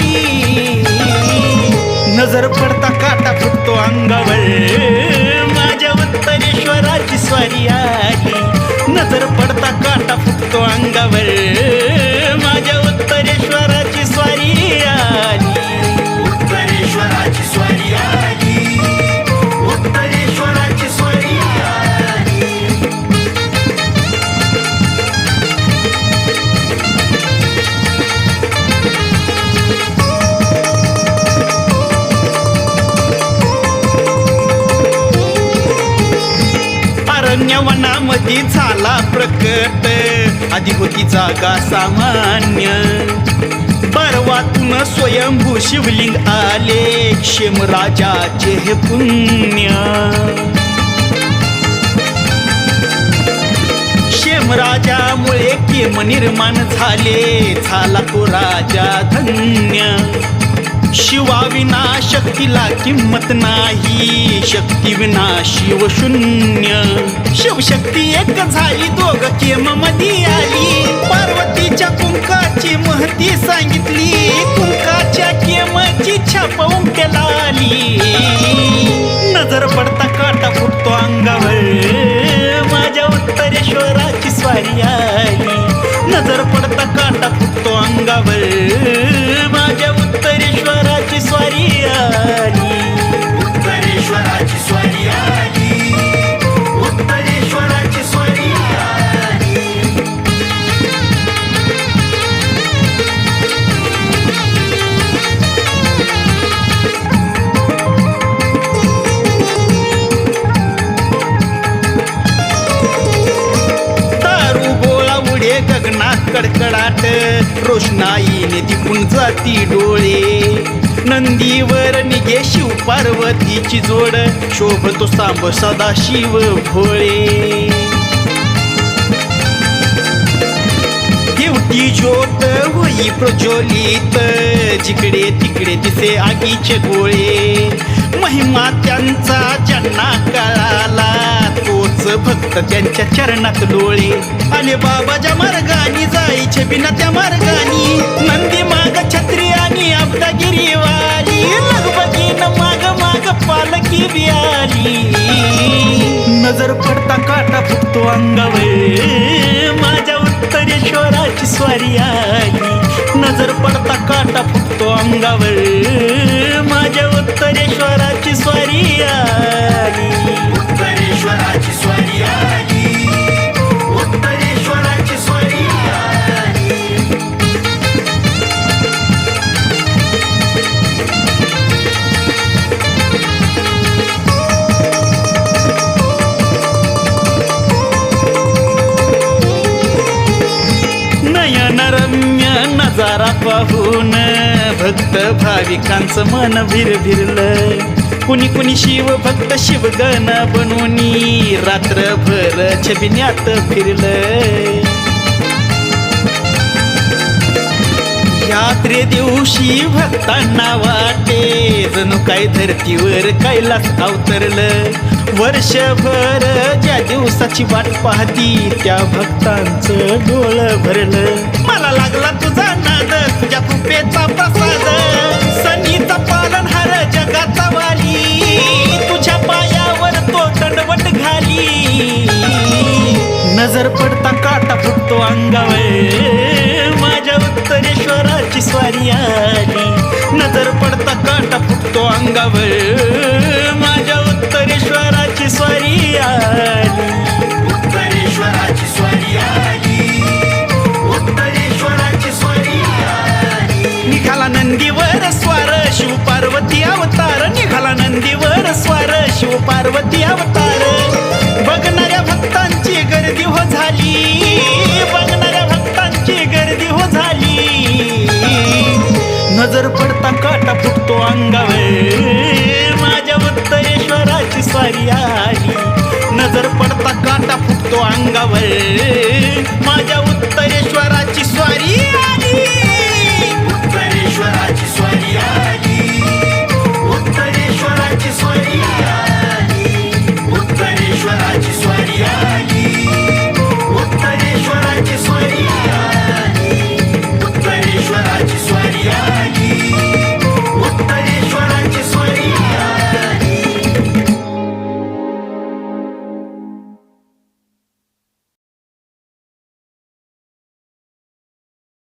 हाती नजर पडता काटा फुटतो अंगावर. माझ्या उत्तरेश्वराची स्वारी आहे. नजर पडता काटा फुटतो अंगावर. अरण्यवनामध्ये झाला प्रकट. आधी होती जागा सामान्य. पर्वातून स्वयंभू शिवलिंग आले. क्षेमराजाचे हे पुण्य. क्षेमराजामुळे केम निर्माण झाले. झाला तो राजा धन्य. शिवाविना शक्तीला किंमत नाही. शक्ती विना शिव शून्य. शिवशक्ती एक झाली दोघ केम मधी आली. पार्वतीच्या कुंकाची महती सांगितली. कुंकाच्या केमची छाप उमट्याला आली. नजर पडता काटा फुटतो अंगावर. गगनात कडकडाट रोषणाईने दिपून जाती डोळे. नंदीवर निघे शिव पार्वतीची जोड शोभतो सांब सदा शिव भोळे. दिवटी ज्योत होई प्रज्वलित जिकडे तिकडे दिसे आगीचे गोळे. महिमा त्यांचा ज्यांना कळाला तोच भक्त त्यांच्या चरणात डोळे. आले बाबाच्या मार्गाने जायचे बिना त्या मार्गानी. नंदी माग छत्री आणि अब्दागिरी वाली. लगबगीन माग माग पालकी बी आली नजर पडता काटा फुटतो अंगावर. माझ्या उत्तरेश्वराची स्वारी आली. नजर पडता काटा फुटतो अंगावर. माझ्या उत्तरेश्वराची स्वारी आली. उत्तरेश्वराची आली. उत्तरेश्वराची आली. नयनरम्य नजारा पाहून भक्त भाविकांचं मन भिरभिरलं. कुणी कुणी शिव भक्त शिवगण बनवणी रात्रभर छबिन्यात फिरलं. यात्रे दिवशी भक्तांना वाटे जणू काय धरतीवर कैलास अवतरलं. वर्षभर ज्या दिवसाची वाट पाहती त्या भक्तांचं डोळ भरलं. मला लागला तुझा नाद तुझ्या कृपेचा प्रस नजर पडता काटा फुटतो अंगावर. माझ्या उत्तरेश्वराची स्वारी आली. नजर पडता काटा फुटतो अंगावर. नजर पडता काटा फुटतो अंगावे माझ्या उत्तरेश्वराची स्वारी आई. नजर पडता काटा फुटतो अंगावर. माझ्या उत्तरेश्वराची स्वारी आली उत्तरेश्वराची स्वारी आली